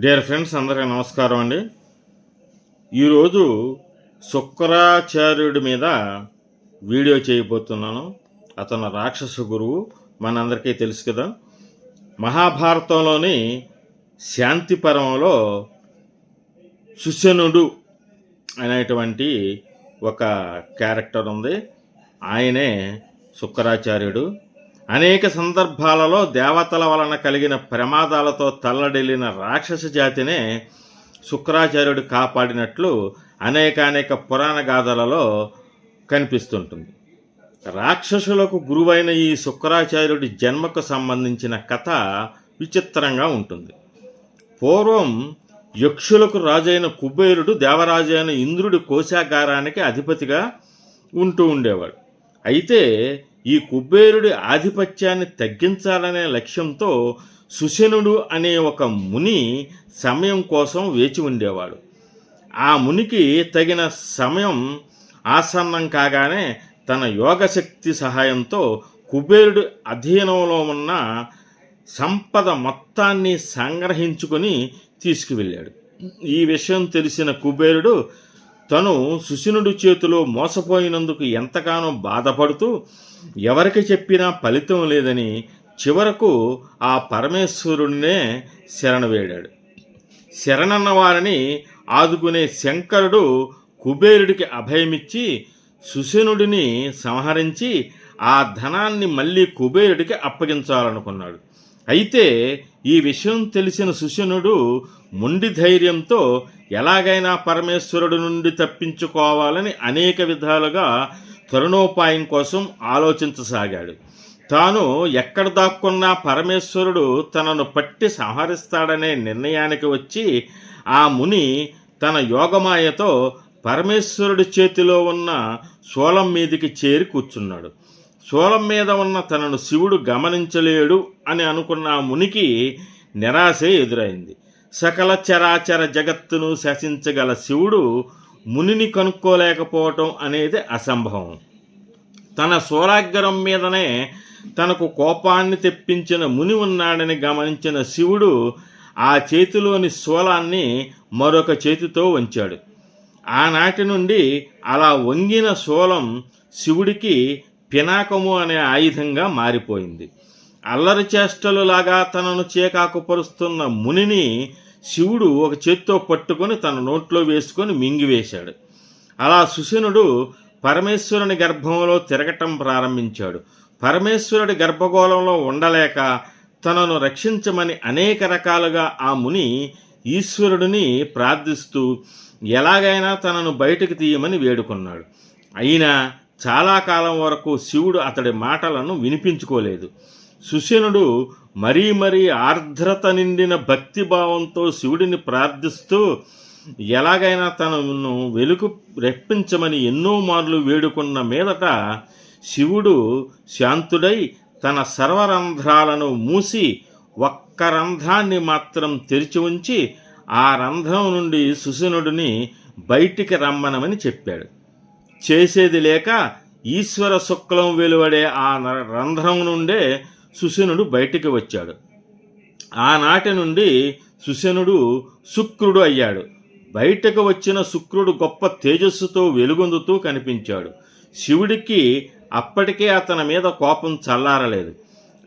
Dear friends అందరికీ నమస్కారం అండి. ఈరోజు శుక్రాచార్యుడి మీద వీడియో చేయబోతున్నాను. అతను రాక్షస గురువు మనందరికీ తెలుసు కదా. మహాభారతంలోని శాంతి పర్వంలో సుశనుడు అనేటువంటి ఒక క్యారెక్టర్ ఉంది. ఆయనే శుక్రాచార్యుడు. అనేక సందర్భాలలో దేవతల వలన కలిగిన ప్రమాదాలతో తల్లడిల్లిన రాక్షస జాతినే శుక్రాచార్యుడు కాపాడినట్లు అనేకానేక అనేక పురాణ గాథలలో కనిపిస్తుంటుంది. రాక్షసులకు గురువైన ఈ శుక్రాచార్యుడి జన్మకు సంబంధించిన కథ విచిత్రంగా ఉంటుంది. పూర్వం యక్షులకు రాజైన కుబేరుడు దేవరాజు అయిన ఇంద్రుడి కోశాగారానికి అధిపతిగా ఉంటూ ఉండేవాడు. అయితే ఈ కుబేరుడి ఆధిపత్యాన్ని తగ్గించాలనే లక్ష్యంతో సుశనుడు అనే ఒక ముని సమయం కోసం వేచి ఉండేవాడు. ఆ మునికి తగిన సమయం ఆసన్నం కాగానే తన యోగశక్తి సహాయంతో కుబేరుడి అధీనంలో ఉన్న సంపద మొత్తాన్ని సంగ్రహించుకొని తీసుకువెళ్ళాడు. ఈ విషయం తెలిసిన కుబేరుడు తను సుశనుడి చేతిలో మోసపోయినందుకు ఎంతగానో బాధపడుతూ ఎవరికి చెప్పినా ఫలితం లేదని చివరకు ఆ పరమేశ్వరుడినే శరణవేడాడు శరణన్న వారిని ఆదుకునే శంకరుడు కుబేరుడికి అభయమిచ్చి సుశనుడిని సంహరించి ఆ ధనాన్ని మళ్ళీ కుబేరుడికి అప్పగించాలనుకున్నాడు. అయితే ఈ విషయం తెలిసిన సుశనుడు మొండి ధైర్యంతో ఎలాగైనా పరమేశ్వరుడు నుండి తప్పించుకోవాలని అనేక విధాలుగా తరుణోపాయం కోసం ఆలోచించసాగాడు. తాను ఎక్కడ దాక్కున్నా పరమేశ్వరుడు తనను పట్టి సంహరిస్తాడనే నిర్ణయానికి వచ్చి ఆ ముని తన యోగమాయతో పరమేశ్వరుడి చేతిలో ఉన్న సోలం మీదికి చేరి కూర్చున్నాడు. శూలం మీద ఉన్న తనను శివుడు గమనించలేడు అని అనుకున్న ఆ మునికి నిరాశే ఎదురైంది. సకల చరాచర జగత్తును శాసించగల శివుడు మునిని కనుక్కోలేకపోవటం అనేది అసంభవం. తన సూరాగ్రం మీదనే తనకు కోపాన్ని తెప్పించిన ముని ఉన్నాడని గమనించిన శివుడు ఆ చేతిలోని శూలాన్ని మరొక చేతితో వంచాడు. ఆనాటి నుండి అలా వంగిన శూలం శివుడికి పినాకము అనే ఆయుధంగా మారిపోయింది. అల్లరి చేష్టలులాగా తనను చేకాకుపరుస్తున్న మునిని శివుడు ఒక చేత్తో పట్టుకొని తన నోట్లో వేసుకొని మింగివేశాడు. అలా సుశనుడు పరమేశ్వరుని గర్భంలో తిరగటం ప్రారంభించాడు. పరమేశ్వరుడి గర్భగోళంలో ఉండలేక తనను రక్షించమని అనేక రకాలుగా ఆ ముని ఈశ్వరుడిని ప్రార్థిస్తూ ఎలాగైనా తనను బయటకు తీయమని వేడుకున్నాడు. అయినా చాలా కాలం వరకు శివుడు అతడి మాటలను వినిపించుకోలేదు. సుశనుడు మరీ మరీ ఆర్ద్రత నిండిన భక్తిభావంతో శివుడిని ప్రార్థిస్తూ ఎలాగైనా తనను వెలుగు రెప్పించమని ఎన్నో మార్లు వేడుకున్న మీదట శివుడు శాంతుడై తన సర్వరంధ్రాలను మూసి ఒక్క రంధ్రాన్ని మాత్రం తెరిచి ఉంచి ఆ రంధ్రం నుండి సుశనుడిని బయటికి రమ్మనమని చెప్పాడు. చేసేది లేక ఈశ్వర శుక్లం వెలువడే ఆ రంధ్రం నుండే సుశనుడు బయటికి వచ్చాడు. ఆనాటి నుండి సుశనుడు శుక్రుడు అయ్యాడు. బయటకు వచ్చిన శుక్రుడు గొప్ప తేజస్సుతో వెలుగొందుతూ కనిపించాడు. శివుడికి అప్పటికే అతని మీద కోపం చల్లారలేదు.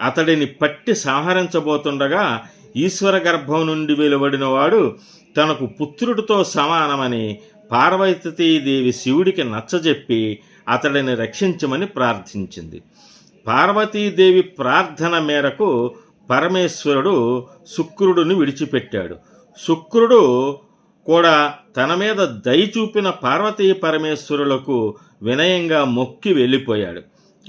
అతడిని పట్టి సంహరించబోతుండగా ఈశ్వర గర్భం నుండి వెలువడిన వాడు తనకు పుత్రుడితో సమానమని పార్వతీదేవి శివుడికి నచ్చజెప్పి అతడిని రక్షించమని ప్రార్థించింది. పార్వతీదేవి ప్రార్థన మేరకు పరమేశ్వరుడు శుక్రుడిని విడిచిపెట్టాడు. శుక్రుడు కూడా తన మీద దయ చూపిన పార్వతీ పరమేశ్వరులకు వినయంగా మొక్కి వెళ్ళిపోయాడు.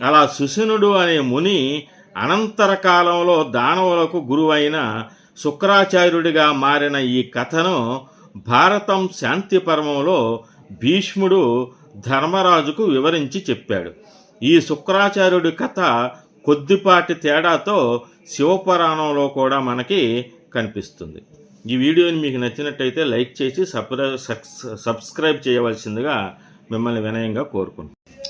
అలా సుశనుడు అనే ముని అనంతర కాలంలో దానవులకు గురువైన శుక్రాచార్యుడిగా మారిన ఈ కథను భారతం శాంతి పర్వంలో భీష్ముడు ధర్మరాజుకు వివరించి చెప్పాడు. ఈ శుక్రాచార్యుడి కథ కొద్దిపాటి తేడాతో శివపురాణంలో కూడా మనకి కనిపిస్తుంది. ఈ వీడియోని మీకు నచ్చినట్టయితే లైక్ చేసి సబ్స్క్రైబ్ చేయవలసిందిగా మిమ్మల్ని వినయంగా కోరుకుంటున్నాను.